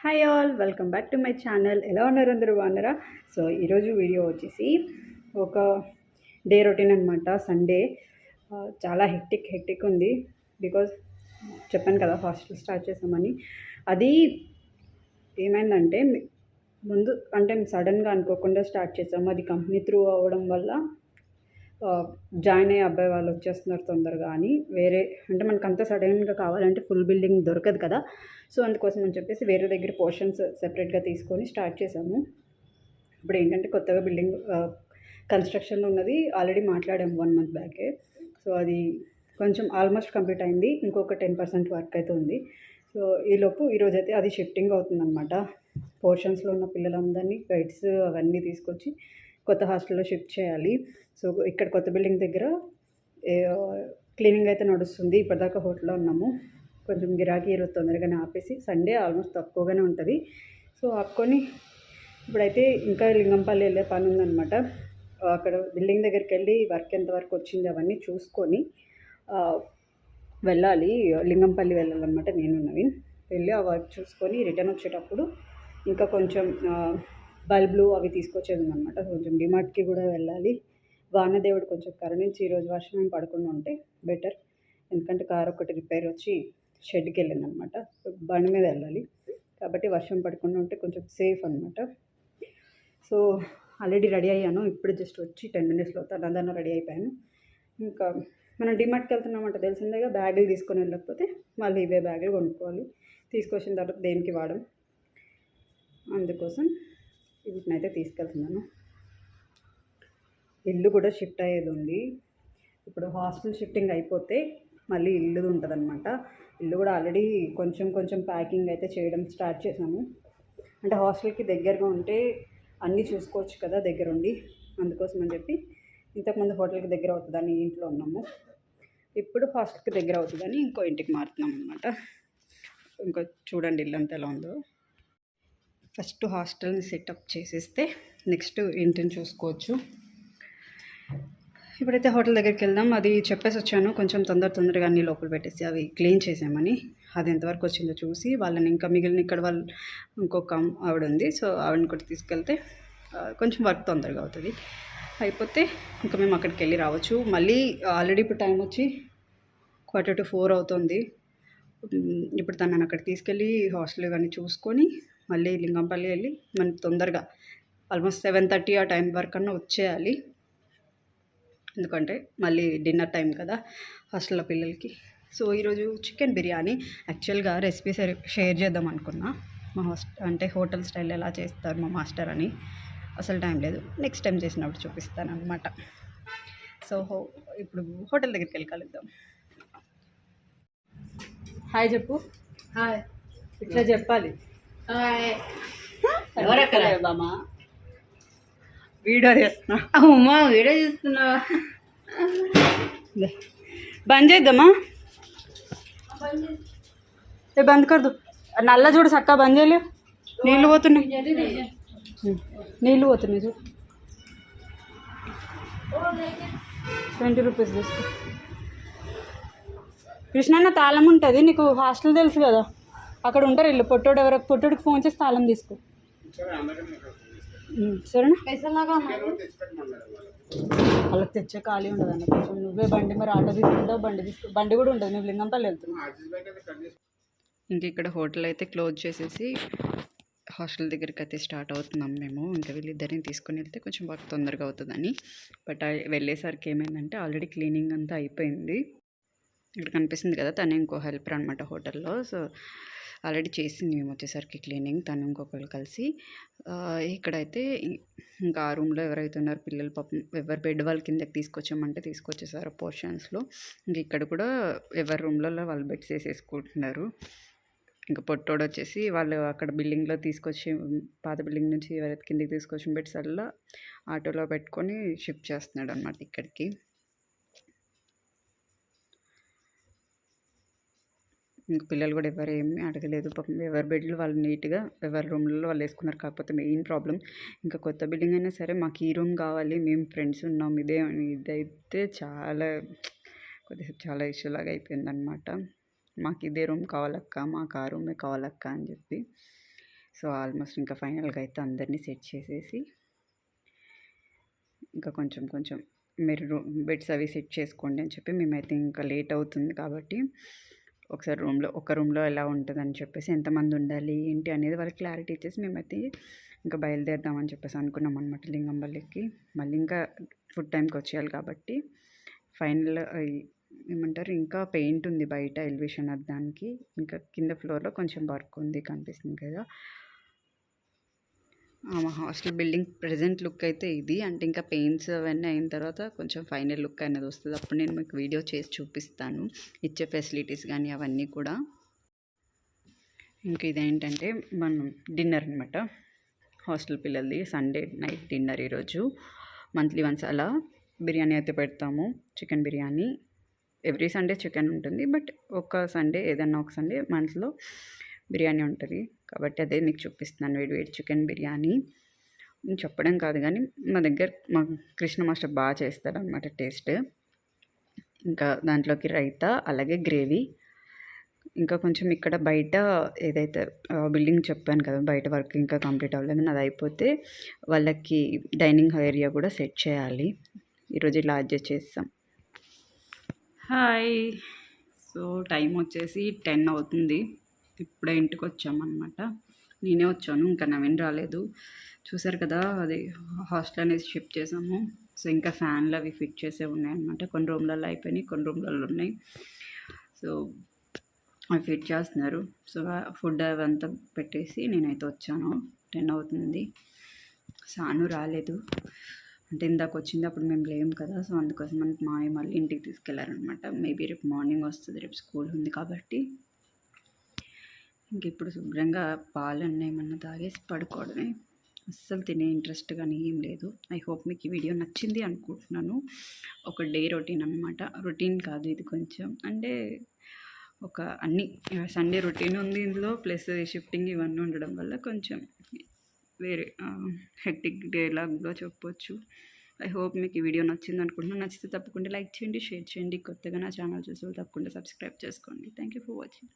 Hi all welcome back to my channel. ఎలా ఉన్నారు అందరూ? బాగున్నారా? సో ఈరోజు వీడియో వచ్చేసి ఒక డే రొటీన్ అనమాట సండే. చాలా హెక్టిక్ హెక్టిక్ ఉంది. బికాజ్ చెప్పాను కదా హాస్టల్ స్టార్ట్ చేసామని. అది ఏమైందంటే ముందు అంటే సడన్గా అనుకోకుండా స్టార్ట్ చేసాము. అది కంపెనీ త్రూ అవ్వడం వల్ల జాయిన్ అయ్యే అబ్బాయి వాళ్ళు వచ్చేస్తున్నారు తొందరగా అని వేరే అంటే మనకు అంత సడన్గా కావాలంటే ఫుల్ బిల్డింగ్ దొరకదు కదా. సో అందుకోసం అని చెప్పేసి వేరే దగ్గర పోర్షన్స్ సెపరేట్గా తీసుకొని స్టార్ట్ చేసాము ఇప్పుడు ఏంటంటే కొత్తగా బిల్డింగ్ కన్స్ట్రక్షన్లో ఉన్నది. ఆల్రెడీ మాట్లాడాము వన్ మంత్ బ్యాకే. సో అది కొంచెం ఆల్మోస్ట్ కంప్లీట్ అయింది. ఇంకొక టెన్ పర్సెంట్ వర్క్ అయితే ఉంది. సో ఈలోపు ఈరోజు అయితే అది షిఫ్టింగ్ అవుతుందన్నమాట. పోర్షన్స్లో ఉన్న పిల్లలందరినీ గైడ్స్ అవన్నీ తీసుకొచ్చి కొత్త హాస్టల్లో షిఫ్ట్ చేయాలి. సో ఇక్కడ కొత్త బిల్డింగ్ దగ్గర క్లీనింగ్ అయితే నడుస్తుంది. ఇప్పటిదాకా హోటల్లో ఉన్నాము. కొంచెం గిరాకీ ఈరోజు తొందరగానే ఆపేసి సండే ఆల్మోస్ట్ తక్కువగానే ఉంటుంది. సో ఆపుకొని ఇప్పుడైతే ఇంకా లింగంపల్లి వెళ్ళే పని ఉందన్నమాట. అక్కడ బిల్డింగ్ దగ్గరికి వెళ్ళి వర్క్ ఎంతవరకు వచ్చింది అవన్నీ చూసుకొని వెళ్ళాలి. లింగంపల్లి వెళ్ళాలన్నమాట నేను నవీన్. వెళ్ళి ఆ వర్క్ చూసుకొని రిటర్న్ వచ్చేటప్పుడు ఇంకా కొంచెం బల్బులు అవి తీసుకొచ్చేది అనమాట కొంచెం డిమార్ట్కి కూడా వెళ్ళాలి. వానదేవుడు కొంచెం కరుణించి ఈరోజు వర్షం ఏం పడకుండా ఉంటే బెటర్. ఎందుకంటే కార్ ఒకటి రిపేర్ వచ్చి షెడ్కి వెళ్ళిందనమాట. బండి మీద వెళ్ళాలి. కాబట్టి వర్షం పడకుండా ఉంటే కొంచెం సేఫ్ అనమాట. సో ఆల్రెడీ రెడీ అయ్యాను. ఇప్పుడు జస్ట్ వచ్చి టెన్ మినిట్స్లో తనదన్న రెడీ అయిపోయాను. ఇంకా మనం డిమార్ట్కి వెళ్తున్నామంటే తెలిసిందేగా? బ్యాగులు తీసుకొని వెళ్ళకపోతే మళ్ళీ ఇవే బ్యాగులు కొనుక్కోవాలి. తీసుకొచ్చిన తర్వాత దేనికి వాడడం అందుకోసం వీటినైతే తీసుకెళ్తున్నాను. ఇల్లు కూడా షిఫ్ట్ అయ్యేది ఉంది. ఇప్పుడు హాస్టల్ షిఫ్టింగ్ అయిపోతే మళ్ళీ ఇల్లు ఉంటుందన్నమాట. ఇల్లు కూడా ఆల్రెడీ కొంచెం కొంచెం ప్యాకింగ్ అయితే చేయడం స్టార్ట్ చేసాము అంటే హాస్టల్కి దగ్గరగా ఉంటే అన్నీ చూసుకోవచ్చు కదా దగ్గరుండి. అందుకోసం అని చెప్పి ఇంతకుముందు హోటల్కి దగ్గర అవుతుందని ఇంట్లో ఉన్నాము. ఇప్పుడు హాస్టల్కి దగ్గర అవుతుందని ఇంకో ఇంటికి మారుతున్నాం అనమాట ఇంకో చూడండి ఇల్లు అంత ఎలా ఉందో. ఫస్ట్ హాస్టల్ని సెటప్ చేసేస్తే నెక్స్ట్ ఇంటిని చూసుకోవచ్చు. ఇప్పుడైతే హోటల్ దగ్గరికి వెళ్దాం. అది చెప్పేసి వచ్చాను. కొంచెం తొందర తొందరగా అన్ని లోపల పెట్టేసి అవి క్లీన్ చేసామని అది ఎంతవరకు వచ్చిందో చూసి వాళ్ళని ఇంకా మిగిలిన ఇక్కడ వాళ్ళు ఇంకొక ఆవిడ ఉంది. సో ఆవిడని కూడా తీసుకెళ్తే కొంచెం వర్క్ తొందరగా అవుతుంది. అయిపోతే ఇంకా మేము అక్కడికి వెళ్ళి రావచ్చు. మళ్ళీ ఆల్రెడీ ఇప్పుడు టైం వచ్చి క్వార్టర్ టు ఫోర్ అవుతుంది. ఇప్పుడు తనని అక్కడ తీసుకెళ్ళి హాస్టల్ ఇవన్నీ చూసుకొని మళ్ళీ లింగంపల్లి వెళ్ళి మనం తొందరగా ఆల్మోస్ట్ సెవెన్ థర్టీ ఆ టైం వరకు అన్నా వచ్చేయాలి. ఎందుకంటే మళ్ళీ డిన్నర్ టైం కదా హాస్టల్లో పిల్లలకి. సో ఈరోజు చికెన్ బిర్యానీ. యాక్చువల్గా రెసిపీ షేర్ చేద్దాం అనుకున్నా. మా హాస్ట అంటే హోటల్ స్టైల్ ఎలా చేస్తారు మా మాస్టర్ అని. అసలు టైం లేదు. నెక్స్ట్ టైం చేసినప్పుడు చూపిస్తాను అనమాట సో ఇప్పుడు హోటల్ దగ్గరికి వెళ్ళి కలుద్దాం. హాయ్ చెప్పు. హాయ్. ఇట్లా చెప్పాలి. హాయ్. ఎవరక్కడ బామా వీడియో చేస్తున్నా. అమ్మా వీడియో చూస్తున్నావా? బంద్ చేద్దామా? ఏ బంద్ కర్దు నల్ల చూడు చక్కా బంద్ చేయలేవు నీళ్ళు పోతున్నాయి. నీళ్ళు పోతున్నాయి చూడు. ట్వంటీ రూపీస్ తీసుకో. కృష్ణన్న తాళం ఉంటుంది నీకు హాస్టల్ తెలుసు కదా? అక్కడ ఉంటారు ఇల్లు పొట్టోడు ఎవరో పొట్టోడికి ఫోన్ చేసి తాళం తీసుకో. సరేనా? వాళ్ళకి తెచ్చే ఖాళీ ఉండదు అన్న కొంచెం నువ్వే బండి మరి ఆటో తీసుకుంటావు బండి తీసుకు బండి కూడా ఉండదు. నువ్వు లింగంపల్లి వెళ్తున్నావు. ఇంక ఇక్కడ హోటల్ అయితే క్లోజ్ చేసేసి హాస్టల్ దగ్గరికి అయితే స్టార్ట్ అవుతున్నాం మేము. ఇంకా వీళ్ళిద్దరిని తీసుకొని వెళ్తే కొంచెం వర్క్ తొందరగా అవుతుందని. బట్ వెళ్ళేసరికి ఏమైందంటే ఆల్రెడీ క్లీనింగ్ అంతా అయిపోయింది. ఇక్కడ కనిపిస్తుంది కదా తను ఇంకో హెల్పర్ అనమాట హోటల్లో. సో ఆల్రెడీ చేసింది మేము వచ్చేసరికి క్లీనింగ్ తను ఇంకొకరు కలిసి. ఇక్కడైతే ఇంకా ఆ రూమ్లో ఎవరైతే ఉన్నారో పిల్లలు పాపం ఎవరి బెడ్ వాళ్ళ కిందకి తీసుకొచ్చామంటే తీసుకొచ్చేసారు పోర్షన్స్లో. ఇంక ఇక్కడ కూడా ఎవరి రూమ్లలో వాళ్ళు బెడ్స్ వేసేసుకుంటున్నారు. ఇంకా పొట్టోడు వచ్చేసి వాళ్ళు అక్కడ బిల్డింగ్లో తీసుకొచ్చి పాత బిల్డింగ్ నుంచి ఎవరైతే కిందకి తీసుకొచ్చిన బెడ్స్ అలా ఆటోలో పెట్టుకొని షిఫ్ట్ చేస్తున్నాడు అనమాట ఇక్కడికి. పిల్లలు కూడా ఎవరు ఏమీ అడగలేదు. పాపం ఎవరి బెడ్లు వాళ్ళు నీట్గా ఎవరి రూమ్లలో వాళ్ళు వేసుకున్నారు. కాకపోతే మెయిన్ ప్రాబ్లం ఇంకా కొత్త బిల్డింగ్ అయినా సరే మాకు ఈ రూమ్ కావాలి. మేము ఫ్రెండ్స్ ఉన్నాం. ఇదే ఇదైతే చాలా కొద్దిసేపు చాలా ఇష్యూ లాగా అయిపోయిందనమాట మాకు ఇదే రూమ్ కావాలక్క మాకు ఆ రూమే కావాలక్క అని చెప్పి. సో ఆల్మోస్ట్ ఇంకా ఫైనల్గా అయితే అందరినీ సెట్ చేసేసి ఇంకా కొంచెం కొంచెం మీరు రూమ్ బెడ్స్ అవి సెట్ చేసుకోండి అని చెప్పి మేమైతే ఇంకా లేట్ అవుతుంది కాబట్టి ఒకసారి రూమ్లో ఒక రూమ్లో ఎలా ఉంటుందని చెప్పేసి ఎంతమంది ఉండాలి ఏంటి అనేది వాళ్ళకి క్లారిటీ ఇచ్చేసి మేమైతే ఇంకా బయలుదేరదామని చెప్పేసి అనుకున్నాం అనమాట లింగంపల్లికి మళ్ళీ ఇంకా ఫుడ్ టైంకి వచ్చేయాలి కాబట్టి ఫైనల్ ఏమంటారు ఇంకా పెయింట్ ఉంది బయట ఎలివేషన్ దానికి ఇంకా కింద ఫ్లోర్లో కొంచెం వర్క్ ఉంది కనిపిస్తుంది కదా. మా హాస్టల్ బిల్డింగ్ ప్రజెంట్ లుక్ అయితే ఇది. అంటే ఇంకా పెయింట్స్ అవన్నీ అయిన తర్వాత కొంచెం ఫైనల్ లుక్ అనేది వస్తుంది. అప్పుడు నేను మీకు వీడియో చేసి చూపిస్తాను. ఇచ్చే ఫెసిలిటీస్ కానీ అవన్నీ కూడా. ఇంకా ఇదేంటంటే మనం డిన్నర్ అనమాట హాస్టల్ పిల్లలది. సండే నైట్ డిన్నర్ ఈరోజు. మంత్లీ వన్స్ అలా బిర్యానీ అయితే పెడతాము. Chicken biryani. Every Sunday chicken ఉంటుంది. బట్ ఒక సండే ఏదన్నా ఒక సండే మంత్లో బిర్యానీ ఉంటుంది. కాబట్టి అదే మీకు చూపిస్తున్నాను. వేడి వేడి చికెన్ బిర్యానీ. నేను చెప్పడం కాదు కానీ మా దగ్గర మా కృష్ణ మాస్టర్ బాగా చేస్తాడనమాట టేస్ట్. ఇంకా దాంట్లోకి రైతా అలాగే గ్రేవీ. ఇంకా కొంచెం ఇక్కడ బయట ఏదైతే బిల్డింగ్ చెప్పాను కదా బయట వర్క్ ఇంకా కంప్లీట్ అవ్వలేదు. అది అయిపోతే వాళ్ళకి డైనింగ్ ఏరియా కూడా సెట్ చేయాలి. ఈరోజు ఇలా అడ్జస్ట్ చేస్తాం. హాయ్. సో టైం వచ్చేసి టెన్ అవుతుంది. ఇప్పుడే ఇంటికి వచ్చామన్నమాట. నేనే వచ్చాను ఇంకా నవీన్ రాలేదు. చూసారు కదా అది హాస్టల్ అనేది షిఫ్ట్ చేసాము. సో ఇంకా ఫ్యాన్లు అవి ఫిట్ చేసే ఉన్నాయన్నమాట. కొన్ని రూమ్లలో అయిపోయినాయి కొన్ని రూమ్లలో ఉన్నాయి. సో అవి ఫిట్ చేస్తున్నారు. సో ఫుడ్ అవంతా పెట్టేసి నేనైతే వచ్చాను. టెన్ అవుతుంది. సాను రాలేదు. అంటే ఇందాక వచ్చింది అప్పుడు మేము లేము కదా. సో అందుకోసం మా మళ్ళీ ఇంటికి తీసుకెళ్ళారనమాట మేబీ రేపు మార్నింగ్ వస్తుంది రేపు స్కూల్ ఉంది కాబట్టి. ఇంక ఇప్పుడు శుభ్రంగా పాలు అన్నీ తాగేసి పడుకోవడమే. అస్సలు తినే ఇంట్రెస్ట్ కానీ ఏం లేదు. ఐ హోప్ మీకు ఈ వీడియో నచ్చింది అనుకుంటున్నాను. ఒక డే రొటీన్ అనమాట రొటీన్ కాదు ఇది కొంచెం. అంటే ఒక అన్ని సండే రొటీన్ ఉంది ఇందులో ప్లస్ షిఫ్టింగ్ ఇవన్నీ ఉండడం వల్ల కొంచెం వేరే హెక్టిక్ డే లాగా చెప్పొచ్చు. ఐ హోప్ మీకు ఈ వీడియో నచ్చింది అనుకుంటున్నాను. నచ్చితే తప్పకుండా లైక్ చేయండి షేర్ చేయండి. కొత్తగా నా ఛానల్ చూసి తప్పకుండా సబ్స్క్రైబ్ చేసుకోండి. Thank you for watching